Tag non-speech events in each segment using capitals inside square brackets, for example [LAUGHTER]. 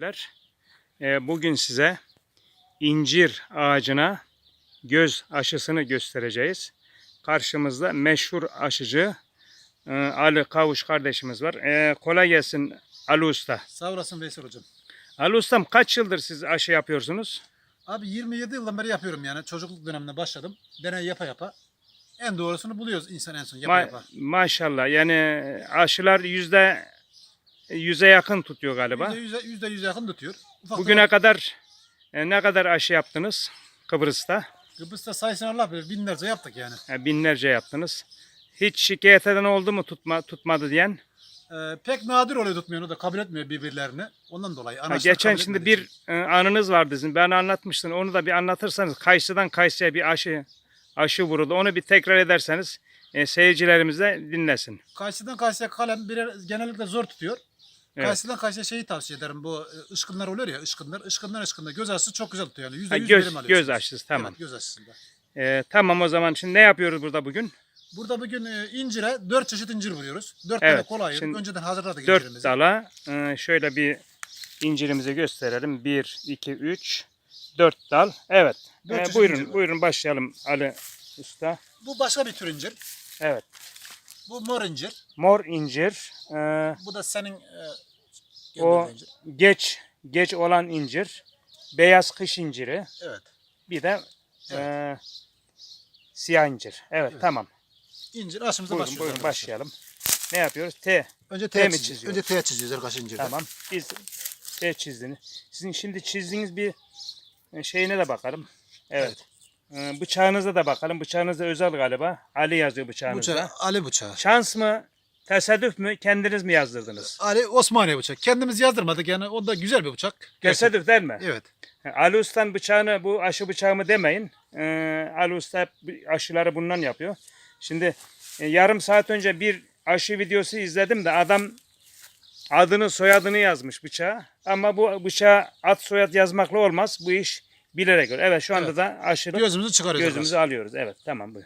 izleyiciler. Ee, Bugün size incir ağacına göz aşısını göstereceğiz. Karşımızda meşhur aşıcı e, Ali Kavuş kardeşimiz var. Ee, Kolay gelsin Ali Usta. Sağ olasın Veysel hocam. Ali Ustam kaç yıldır siz aşı yapıyorsunuz? Abi 27 yıldan beri yapıyorum yani. Çocukluk döneminde başladım. Deney yapa yapa. En doğrusunu buluyoruz insan en son yapa Ma- yapa. maşallah yani aşılar yüzde yüze yakın tutuyor galiba. Yüzde, yüze, yakın tutuyor. Ufak Bugüne ufak- kadar e, ne kadar aşı yaptınız Kıbrıs'ta? Kıbrıs'ta sayısını Allah bilir binlerce yaptık yani. E, Binlerce yaptınız. Hiç şikayet eden oldu mu tutma, tutmadı diyen? Ee, pek nadir oluyor tutmayan o da kabul etmiyor birbirlerini. Ondan dolayı. Ha, geçen şimdi bir için. e, anınız vardı sizin. Ben anlatmıştım. Onu da bir anlatırsanız. Kayısıdan kayısıya bir aşı aşı vuruldu. Onu bir tekrar ederseniz e, seyircilerimiz de dinlesin. Karşıdan karşıya kalem birer, genellikle zor tutuyor. Evet. Karşıdan karşıya şeyi tavsiye ederim. Bu e, ışkınlar oluyor ya ışkınlar. Işkınlar ışkınlar. Göz aşısı çok güzel tutuyor yani. Yüzde Ha, yüz göz- verim göz aşısı, tamam. Evet, göz aşısında. E, tamam o zaman. Şimdi ne yapıyoruz burada bugün? Burada bugün e, incire dört çeşit incir vuruyoruz. Dört Evet, tane kola şimdi Önceden hazırladık Dört incirimizi. dala e, şöyle bir incirimizi gösterelim. Bir, iki, üç, dört dal. Evet. Dört E, buyurun, buyurun başlayalım Ali Usta. Bu başka bir tür incir. Evet. Bu mor incir. Mor incir. e, Bu da senin e, o incir. geç geç olan incir. Beyaz kış inciri. Evet. Bir de Evet. e, siyah incir. Evet, Evet. tamam. İncir aşımıza Buyurun, başlıyoruz. buyurun başlayalım. Ne yapıyoruz? T. Önce T T mi çiziyoruz. Önce T çiziyoruz arkadaşlar incirde. Tamam. Biz T çizdiniz. Sizin şimdi çizdiğiniz bir e, şeyine de bakalım. Evet. E, Bıçağınıza da bakalım. Bıçağınız da özel galiba. Ali yazıyor bıçağınızda. Bıçağı, Ali bıçağı. Şans mı? Tesadüf mü? Kendiniz mi yazdırdınız? Ali Osmaniye bıçağı. Kendimiz yazdırmadık yani. O da güzel bir bıçak. Tesadüf değil mi? Evet. Ali Usta'nın bıçağını bu aşı bıçağı mı demeyin. Ee, Ali Usta aşıları bundan yapıyor. Şimdi e, yarım saat önce bir aşı videosu izledim de adam adını soyadını yazmış bıçağa. Ama bu bıçağa ad soyad yazmakla olmaz. Bu iş bilerek olur. Evet şu anda Evet. da aşırı Gözümüzü çıkarıyoruz. gözümüzü arkadaşlar. alıyoruz. Evet tamam bu.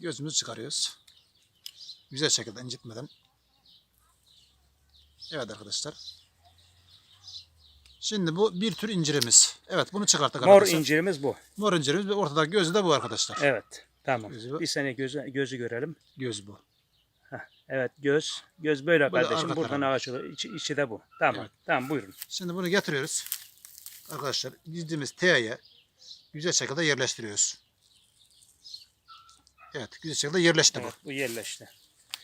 Gözümüzü çıkarıyoruz. Güzel şekilde incitmeden. Evet arkadaşlar. Şimdi bu bir tür incirimiz. Evet bunu çıkarttık Mor arkadaşlar. incirimiz bu. Mor incirimiz ve ortadaki gözü de bu arkadaşlar. Evet tamam. Gözü bu. Bir saniye gözü, gözü görelim. Göz bu. Evet göz. Göz böyle Böyle kardeşim. arka Buradan tarafı. ağaç olur. İçi, içi de bu. Tamam. Evet. Tamam buyurun. Şimdi bunu getiriyoruz. Arkadaşlar dizdiğimiz T'ye güzel şekilde yerleştiriyoruz. Evet güzel şekilde yerleşti Evet, bu yerleşti.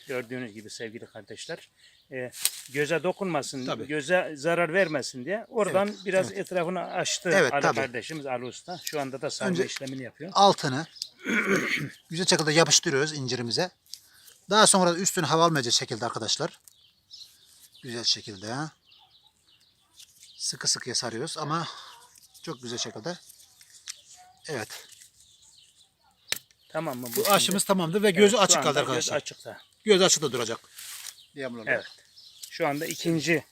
Gördüğünüz gibi sevgili kardeşler. e, göze dokunmasın, Tabii. göze zarar vermesin diye oradan Evet, biraz evet. etrafını açtı Evet, Ali tabii. kardeşimiz Ali Usta. Şu anda da sarma Önce- işlemini yapıyor. bu. Altını [CLEARS THROAT] güzel şekilde yapıştırıyoruz incirimize. Daha sonra üstünü hava almayacak şekilde arkadaşlar. Güzel şekilde. Sıkı sıkıya sarıyoruz ama çok güzel şekilde. Evet. Tamam mı? Bu şimdi? aşımız tamamdır ve Evet, gözü şu açık anda kaldı göz arkadaşlar. açıkta. Göz açıkta duracak. Yağmurlar. Evet. Şu anda ikinci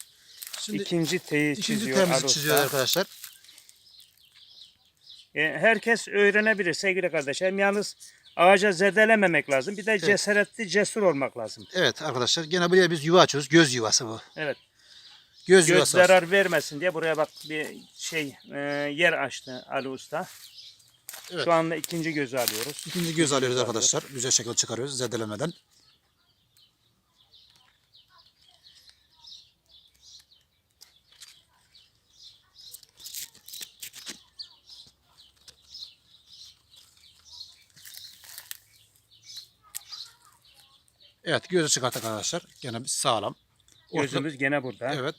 Şimdi ikinci teyi ikinci çiziyor temizi Ali çiziyor arkadaşlar. E, herkes öğrenebilir sevgili kardeşlerim. Yalnız ağaca zedelememek lazım. Bir de cesaretli, cesur olmak lazım. Evet arkadaşlar gene buraya biz yuva açıyoruz. Göz yuvası bu. Evet. Göz, Göz yuvası. zarar vermesin diye buraya bak bir şey e, yer açtı Ali Usta. Evet. Şu anda ikinci gözü alıyoruz. İkinci göz alıyoruz göz arkadaşlar. Güzel şekilde çıkarıyoruz zedelemeden. Evet gözü çıkarttık arkadaşlar. Gene sağlam. Gözümüz gene burada. Evet.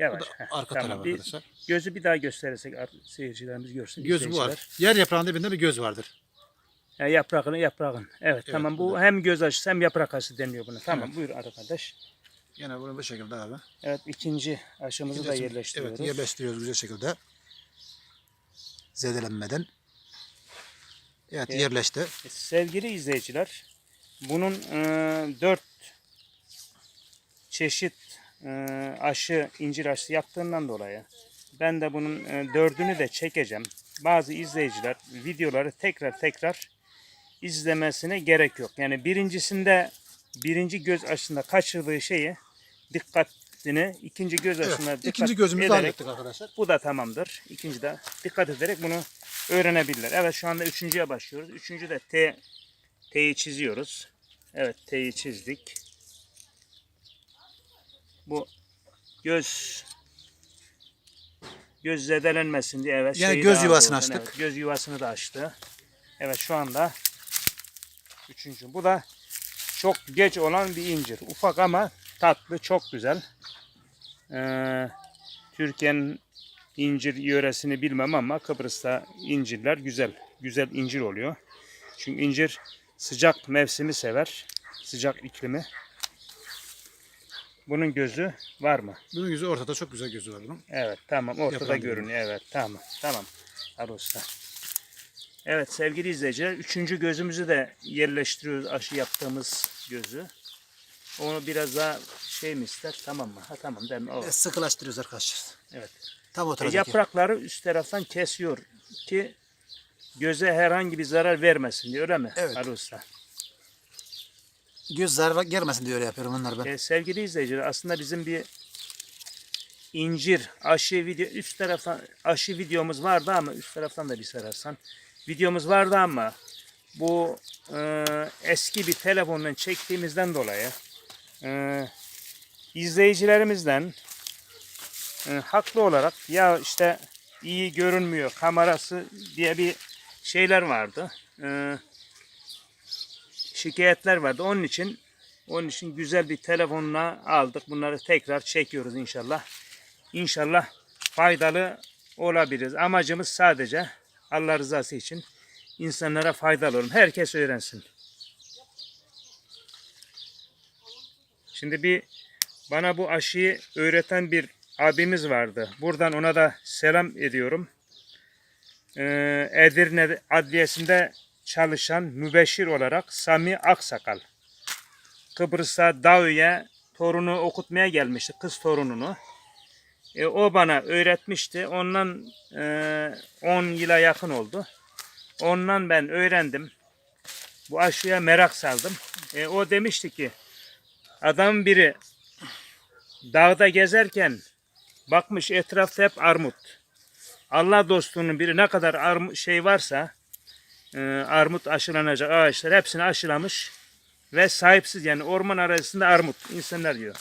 Yavaş. Bu da arka tamam. taraf Bir arkadaşlar. gözü bir daha gösterirsek seyircilerimiz görsün. Göz bu var. Yer yaprağının dibinde bir göz vardır. Ya yaprağını yaprağın. Evet, tamam bu bu hem göz aşısı hem yaprak aşısı deniyor buna. Tamam buyur arkadaş. Yine bunu bu şekilde abi. Evet ikinci aşımızı da İkinci- yerleştiriyoruz. Evet yerleştiriyoruz güzel şekilde. Zedelenmeden. Evet, Evet. yerleşti. Sevgili izleyiciler, bunun e, dört çeşit aşı, incir aşısı yaptığından dolayı ben de bunun e, dördünü de çekeceğim. Bazı izleyiciler videoları tekrar tekrar izlemesine gerek yok. Yani birincisinde birinci göz aşısında kaçırdığı şeyi dikkat çiftini ikinci göz Evet, aşısına dikkat ikinci gözümüzü ederek hallettik arkadaşlar. bu da tamamdır. İkinci de dikkat ederek bunu öğrenebilirler. Evet şu anda üçüncüye başlıyoruz. Üçüncü de T T'yi çiziyoruz. Evet T'yi çizdik. Bu göz göz zedelenmesin diye evet. Yani göz yuvasını oradan, açtık. evet, göz yuvasını da açtı. Evet şu anda üçüncü. Bu da çok geç olan bir incir. Ufak ama tatlı, çok güzel. Ee, Türkiye'nin incir yöresini bilmem ama Kıbrıs'ta incirler güzel. Güzel incir oluyor. Çünkü incir sıcak mevsimi sever. Sıcak iklimi. Bunun gözü var mı? Bunun yüzü ortada çok güzel gözü var bunun. Evet tamam ortada Yapılan görünüyor. Evet tamam tamam. Ali Usta. Evet sevgili izleyiciler üçüncü gözümüzü de yerleştiriyoruz aşı yaptığımız gözü. Onu biraz daha şey mi ister tamam mı? Ha tamam değil mi? O. E, Sıkılaştırıyoruz arkadaşlar. Evet. Tam E, oturacak. yer. yaprakları üst taraftan kesiyor ki göze herhangi bir zarar vermesin diye öyle mi Evet. Ali Usta? Göz zarar gelmesin diye öyle yapıyorum bunlar ben. E, sevgili izleyiciler aslında bizim bir incir aşı video üst taraftan aşı videomuz vardı ama üst taraftan da bir sararsan videomuz vardı ama bu e, eski bir telefonla çektiğimizden dolayı e, izleyicilerimizden e, haklı olarak ya işte iyi görünmüyor kamerası diye bir şeyler vardı. E, şikayetler vardı. Onun için onun için güzel bir telefonla aldık. Bunları tekrar çekiyoruz inşallah. İnşallah faydalı olabiliriz. Amacımız sadece Allah rızası için insanlara faydalı olun. Herkes öğrensin. Şimdi bir bana bu aşıyı öğreten bir abimiz vardı. Buradan ona da selam ediyorum. Ee, Edirne Adliyesi'nde çalışan mübeşir olarak Sami Aksakal. Kıbrıs'a Davü'ye torunu okutmaya gelmişti, kız torununu. E, o bana öğretmişti. Ondan e, 10 yıla yakın oldu. Ondan ben öğrendim. Bu aşıya merak saldım. E, o demişti ki adam biri dağda gezerken bakmış etrafta hep armut. Allah dostunun biri ne kadar armut şey varsa e, armut aşılanacak ağaçlar hepsini aşılamış ve sahipsiz yani orman arasında armut insanlar diyor.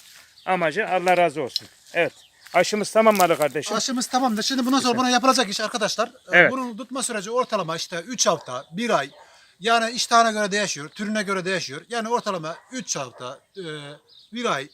Amacı Allah razı olsun. Evet. Aşımız tamam mı Ali kardeşim? Aşımız tamamdır. Şimdi bundan sonra buna yapılacak iş arkadaşlar. e, Evet. Bunun tutma süreci ortalama işte 3 hafta, 1 ay. Yani iştahına göre değişiyor, türüne göre değişiyor. Yani ortalama 3 hafta, 1 ay,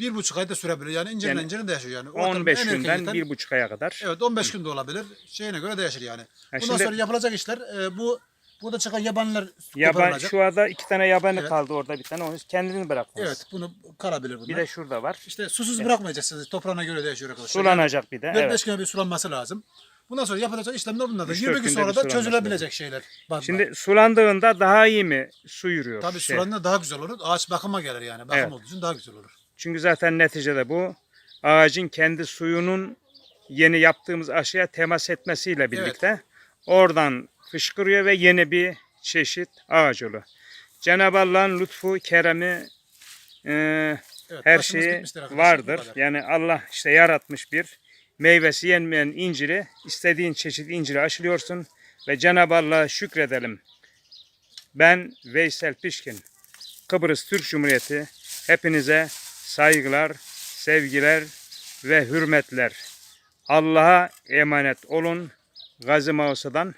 1,5 ay da sürebilir. Yani incirden Yani incirine değişiyor yani. Ortalama 15 en günden erken bir buçuk aya kadar. Evet 15 günde olabilir. Şeyine göre değişir yani. Bundan şimdi- sonra yapılacak işler e, bu burada çıkan yabaniler Yaban, koparılacak. şu anda iki tane yabani Evet. kaldı orada bir tane. Onu kendini bırakmaz. Evet bunu kalabilir bunlar. Bir de şurada var. işte susuz bırakmayacaksınız. Toprağına göre değişiyor arkadaşlar. Sulanacak bir de. 4-5 Evet. güne bir sulanması lazım. Bundan sonra yapılacak işlemler bunlar da. Üç, 20 dört gün günde sonra bir da sulanması çözülebilecek şeyler. Bak, Şimdi sulandığında daha iyi mi su yürüyor? tabii şey? sulandığında daha güzel olur. Ağaç bakıma gelir yani. Bakım Evet. olduğu için daha güzel olur. Çünkü zaten neticede bu ağacın kendi suyunun yeni yaptığımız aşıya temas etmesiyle birlikte oradan fışkırıyor ve yeni bir çeşit ağaç oluyor. Cenab-ı Allah'ın lütfu, keremi e, Evet, her şeyi vardır. Yani Allah işte yaratmış bir meyvesi yenmeyen inciri istediğin çeşit inciri aşılıyorsun ve Cenab-ı Allah'a şükredelim. Ben Veysel Pişkin, Kıbrıs Türk Cumhuriyeti hepinize saygılar, sevgiler ve hürmetler. Allah'a emanet olun. Gazi Mausa'dan